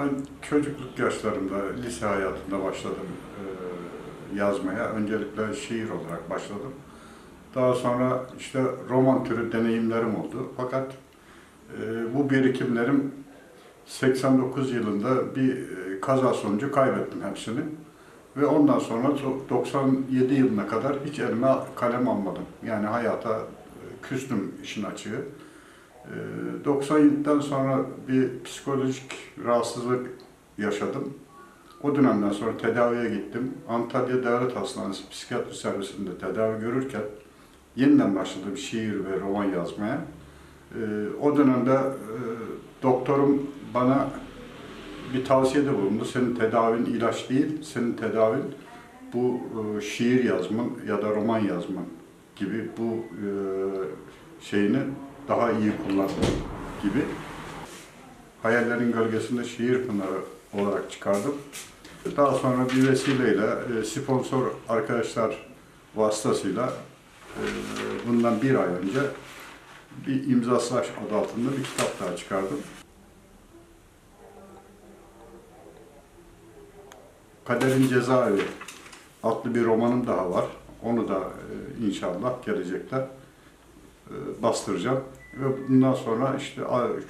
Ben çocukluk yaşlarımda, lise hayatında başladım e, yazmaya. Öncelikle şiir olarak başladım. Daha sonra işte roman türü deneyimlerim oldu. Fakat e, bu birikimlerim 89 yılında bir e, kaza sonucu kaybettim hepsini. Ve ondan sonra to- 97 yılına kadar hiç elime kalem almadım. Yani hayata küstüm işin açığı. Ee, 97'den sonra bir psikolojik rahatsızlık yaşadım. O dönemden sonra tedaviye gittim. Antalya Devlet Hastanesi psikiyatri servisinde tedavi görürken yeniden başladım şiir ve roman yazmaya. Ee, o dönemde e, doktorum bana bir tavsiyede bulundu. Senin tedavin ilaç değil, senin tedavin bu e, şiir yazman ya da roman yazman gibi bu e, şeyini daha iyi kullanmak gibi. Hayallerin gölgesinde şiir pınarı olarak çıkardım. Daha sonra bir vesileyle e, sponsor arkadaşlar vasıtasıyla e, bundan bir ay önce bir imza slash adı altında bir kitap daha çıkardım. Kaderin Cezaevi adlı bir romanım daha var. Onu da e, inşallah gelecekte e, bastıracağım. Ve bundan sonra işte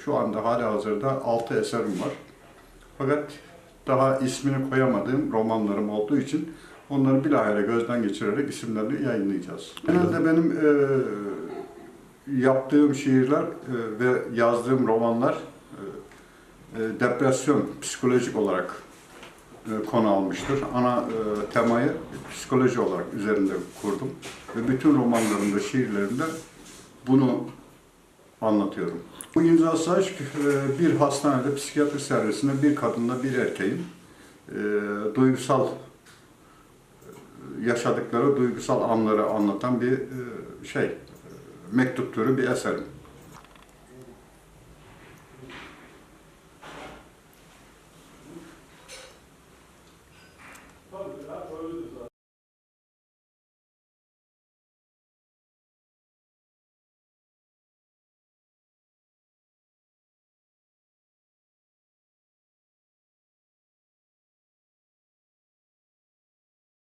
şu anda hala hazırda 6 eserim var. Fakat daha ismini koyamadığım romanlarım olduğu için onları bilahare gözden geçirerek isimlerini yayınlayacağız. Genelde benim e, yaptığım şiirler e, ve yazdığım romanlar e, e, depresyon psikolojik olarak e, konu almıştır. Ana e, temayı psikoloji olarak üzerinde kurdum. Ve bütün romanlarımda, şiirlerimde bunu anlatıyorum. Bu imzası aşk e, bir hastanede psikiyatri servisinde bir kadınla bir erkeğin e, duygusal e, yaşadıkları duygusal anları anlatan bir şey, mektup türü bir eserim.